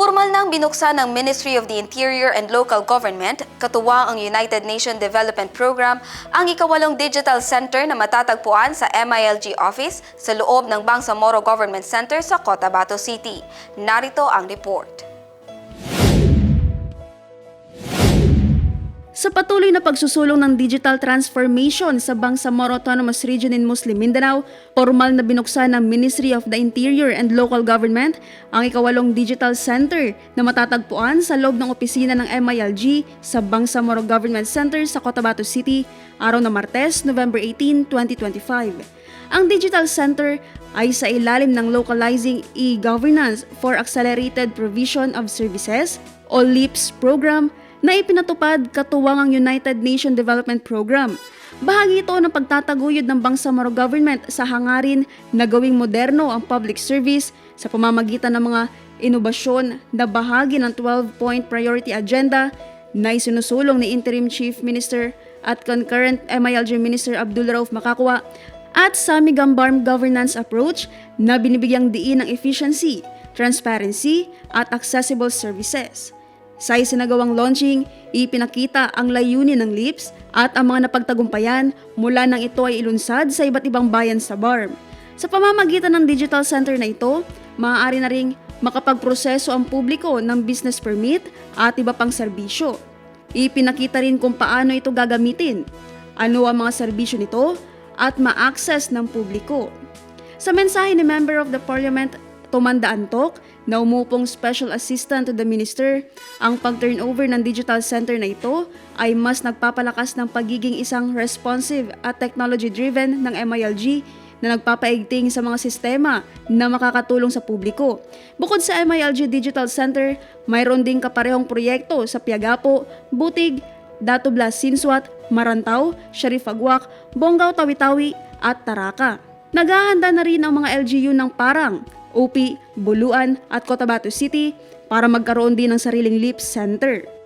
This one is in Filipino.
Formal nang binuksan ng Ministry of the Interior and Local Government, katuwang ang United Nations Development Program, ang ikawalong digital center na matatagpuan sa MILG office sa loob ng Bangsamoro Government Center sa Cotabato City. Narito ang report. Sa patuloy na pagsusulong ng digital transformation sa Bangsamoro Autonomous Region in Muslim Mindanao, formal na binuksan ng Ministry of the Interior and Local Government ang ikawalong digital center na matatagpuan sa loob ng opisina ng MILG sa Bangsamoro Government Center sa Cotabato City, araw na Martes, November 18, 2025. Ang Digital Center ay sa ilalim ng Localizing E-Governance for Accelerated Provision of Services o LEAPS program na ipinatupad katuwang ang United Nations Development Program. Bahagi ito ng pagtataguyod ng Bangsamoro Government sa hangarin na gawing moderno ang public service sa pamamagitan ng mga inobasyon na bahagi ng 12-point priority agenda na isinusulong ni Interim Chief Minister at concurrent MILG Minister Abdul Rauf Makakwa at Sami Gambarm governance approach na binibigyang diin ng efficiency, transparency at accessible services. Sa isinagawang launching, ipinakita ang layunin ng LIPS at ang mga napagtagumpayan mula nang ito ay ilunsad sa iba't ibang bayan sa BARM. Sa pamamagitan ng digital center na ito, maaari na ring makapagproseso ang publiko ng business permit at iba pang serbisyo. Ipinakita rin kung paano ito gagamitin, ano ang mga serbisyo nito, at ma-access ng publiko. Sa mensahe ni Member of the Parliament Tumanda Antok na umupong Special Assistant to the Minister, ang pag-turnover ng digital center na ito ay mas nagpapalakas ng pagiging isang responsive at technology-driven ng MILG na nagpapaigting sa mga sistema na makakatulong sa publiko. Bukod sa MILG Digital Center, mayroon ding kaparehong proyekto sa Piagapo, Butig, Dato Blas Sinswat, Marantaw, Sharif Agwak, Bonggao Tawi-Tawi at Taraka. Naghahanda na rin ang mga LGU ng Parang, UP, Buluan at Cotabato City para magkaroon din ng sariling LIPS Center.